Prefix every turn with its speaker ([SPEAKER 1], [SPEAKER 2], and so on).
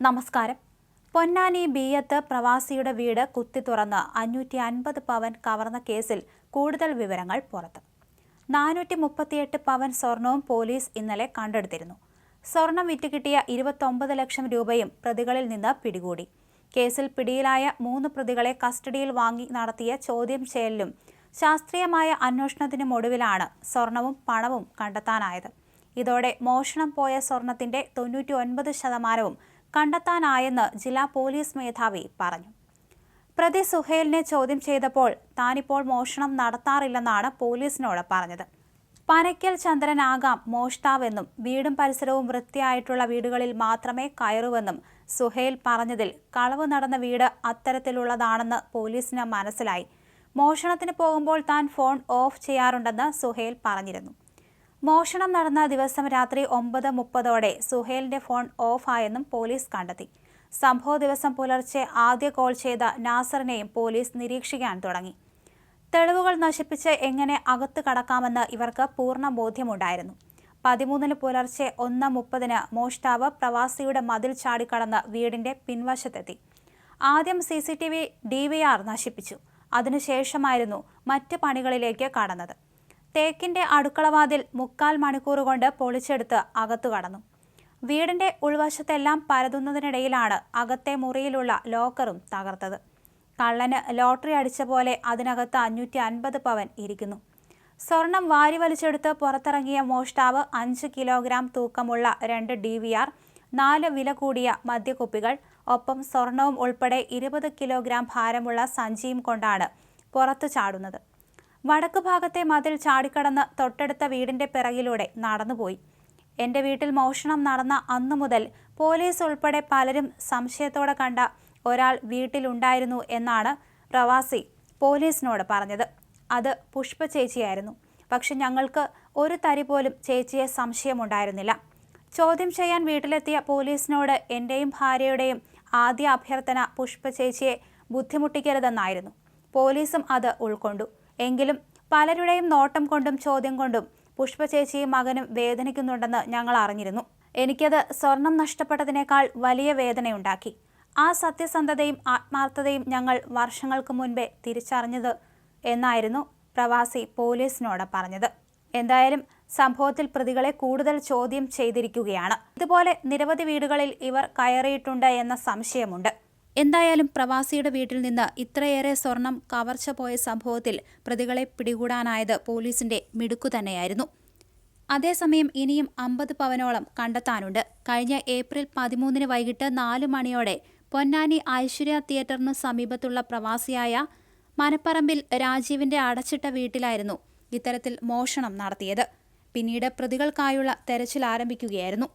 [SPEAKER 1] നമസ്കാരം. പൊന്നാനി ബിയത്ത് പ്രവാസിയുടെ വീട് കുത്തി തുറന്ന് അഞ്ഞൂറ്റി അൻപത് പവൻ കവർന്ന കേസിൽ കൂടുതൽ വിവരങ്ങൾ പുറത്ത്. നാനൂറ്റി മുപ്പത്തിയെട്ട് പവൻ സ്വർണവും പോലീസ് ഇന്നലെ കണ്ടെടുത്തിരുന്നു. സ്വർണം വിറ്റുകിട്ടിയ ഇരുപത്തൊമ്പത് ലക്ഷം രൂപയും പ്രതികളിൽ നിന്ന് പിടികൂടി. കേസിൽ പിടിയിലായ മൂന്ന് പ്രതികളെ കസ്റ്റഡിയിൽ വാങ്ങി നടത്തിയ ചോദ്യം ചെയ്യലിലും ശാസ്ത്രീയമായ അന്വേഷണത്തിനും ഒടുവിലാണ് സ്വർണവും പണവും കണ്ടെത്താനായത്. ഇതോടെ മോഷണം പോയ സ്വർണത്തിന്റെ തൊണ്ണൂറ്റി ഒൻപത് ശതമാനവും കണ്ടെത്താനായെന്ന് ജില്ലാ പോലീസ് മേധാവി പറഞ്ഞു. പ്രതി സുഹേലിനെ ചോദ്യം ചെയ്തപ്പോൾ താനിപ്പോൾ മോഷണം നടത്താറില്ലെന്നാണ് പോലീസിനോട് പറഞ്ഞത്. പനയ്ക്കൽ ചന്ദ്രനാകാം മോഷ്ടാവെന്നും വീടും പരിസരവും വൃത്തിയായിട്ടുള്ള വീടുകളിൽ മാത്രമേ കയറുവെന്നും സുഹേൽ പറഞ്ഞതിൽ കളവ് നടന്ന വീട് അത്തരത്തിലുള്ളതാണെന്ന് പോലീസിന് മനസ്സിലായി. മോഷണത്തിന് പോകുമ്പോൾ താൻ ഫോൺ ഓഫ് ചെയ്യാറുണ്ടെന്ന് സുഹേൽ പറഞ്ഞിരുന്നു. മോഷണം നടന്ന ദിവസം രാത്രി ഒമ്പത് മുപ്പതോടെ സുഹേലിന്റെ ഫോൺ ഓഫായെന്നും പോലീസ് കണ്ടെത്തി. സംഭവ ദിവസം പുലർച്ചെ ആദ്യ കോൾ ചെയ്ത നാസറിനെയും പോലീസ് നിരീക്ഷിക്കാൻ തുടങ്ങി. തെളിവുകൾ നശിപ്പിച്ച് എങ്ങനെ അകത്ത് കടക്കാമെന്ന് ഇവർക്ക് പൂർണ ബോധ്യമുണ്ടായിരുന്നു. പതിമൂന്നിന് പുലർച്ചെ ഒന്ന് മുപ്പതിന് മോഷ്ടാവ് പ്രവാസിയുടെ മതിൽ ചാടിക്കടന്ന് വീടിന്റെ പിൻവശത്തെത്തി. ആദ്യം C C T V D V R നശിപ്പിച്ചു. അതിനുശേഷമായിരുന്നു മറ്റ് പണികളിലേക്ക് കടന്നത്. തേക്കിന്റെ അടുക്കളവാതിൽ മുക്കാൽ മണിക്കൂർ കൊണ്ട് പൊളിച്ചെടുത്ത് അകത്തു കടന്നു. വീടിന്റെ ഉൾവശത്തെല്ലാം പരതുന്നതിനിടയിലാണ് അകത്തെ മുറിയിലുള്ള ലോക്കറും തകർത്തത്. കള്ളന് ലോട്ടറി അടിച്ച പോലെ അതിനകത്ത് അഞ്ഞൂറ്റി അൻപത് പവൻ ഇരിക്കുന്നു. സ്വർണം വാരി വലിച്ചെടുത്ത് പുറത്തിറങ്ങിയ മോഷ്ടാവ് അഞ്ച് കിലോഗ്രാം തൂക്കമുള്ള രണ്ട് ഡി വി ആർ നാല് വില കൂടിയ മദ്യക്കുപ്പികൾ ഒപ്പം സ്വർണവും ഉൾപ്പെടെ ഇരുപത് കിലോഗ്രാം ഭാരമുള്ള സഞ്ചിയും കൊണ്ടാണ് പുറത്തു ചാടുന്നത്. വടക്കു ഭാഗത്തെ മതിൽ ചാടിക്കടന്ന് തൊട്ടടുത്ത വീടിന്റെ പിറകിലൂടെ നടന്നുപോയി. എന്റെ വീട്ടിൽ മോഷണം നടന്ന അന്നു മുതൽ പോലീസ് ഉൾപ്പെടെ പലരും സംശയത്തോടെ കണ്ട ഒരാൾ വീട്ടിലുണ്ടായിരുന്നു എന്നാണ് പ്രവാസി പോലീസിനോട് പറഞ്ഞത്. അത് പുഷ്പ ചേച്ചിയായിരുന്നു. പക്ഷെ ഞങ്ങൾക്ക് ഒരു തരി പോലും ചേച്ചിയെ സംശയമുണ്ടായിരുന്നില്ല. ചോദ്യം ചെയ്യാൻ വീട്ടിലെത്തിയ പോലീസിനോട് എന്റെയും ഭാര്യയുടെയും ആദ്യ അഭ്യർത്ഥന പുഷ്പ ചേച്ചിയെ ബുദ്ധിമുട്ടിക്കരുതെന്നായിരുന്നു. പോലീസും അത് ഉൾക്കൊണ്ടു. എങ്കിലും പലരുടെയും നോട്ടം കൊണ്ടും ചോദ്യം കൊണ്ടും പുഷ്പ ചേച്ചിയും മകനും വേദനിക്കുന്നുണ്ടെന്ന് ഞങ്ങൾ അറിഞ്ഞിരുന്നു. എനിക്കത് സ്വർണം നഷ്ടപ്പെട്ടതിനേക്കാൾ വലിയ വേദനയുണ്ടാക്കി. ആ സത്യസന്ധതയും ആത്മാർത്ഥതയും ഞങ്ങൾ വർഷങ്ങൾക്ക് മുൻപേ തിരിച്ചറിഞ്ഞത് എന്നായിരുന്നു പ്രവാസി പോലീസിനോട് പറഞ്ഞത്. എന്തായാലും സംഭവത്തിൽ പ്രതികളെ കൂടുതൽ ചോദ്യം ചെയ്തിരിക്കുകയാണ്. ഇതുപോലെ നിരവധി വീടുകളിൽ ഇവർ കയറിയിട്ടുണ്ട് എന്ന സംശയമുണ്ട്. എന്തായാലും പ്രവാസിയുടെ വീട്ടിൽ നിന്ന് ഇത്രയേറെ സ്വർണം കവർച്ച പോയ സംഭവത്തിൽ പ്രതികളെ പിടികൂടാനായത് പോലീസിന്റെ മിടുക്കു തന്നെയായിരുന്നു. അതേസമയം ഇനിയും അമ്പത് പവനോളം കണ്ടെത്താനുണ്ട്. കഴിഞ്ഞ ഏപ്രിൽ പതിമൂന്നിന് വൈകിട്ട് നാല് മണിയോടെ പൊന്നാനി ഐശ്വര്യ തിയേറ്ററിനു സമീപത്തുള്ള പ്രവാസിയായ മനപ്പറമ്പിൽ രാജീവിന്റെ അടച്ചിട്ട വീട്ടിലായിരുന്നു ഇത്തരത്തിൽ മോഷണം നടത്തിയത്. പിന്നീട് പ്രതികൾക്കായുള്ള തെരച്ചിൽ ആരംഭിക്കുകയായിരുന്നു.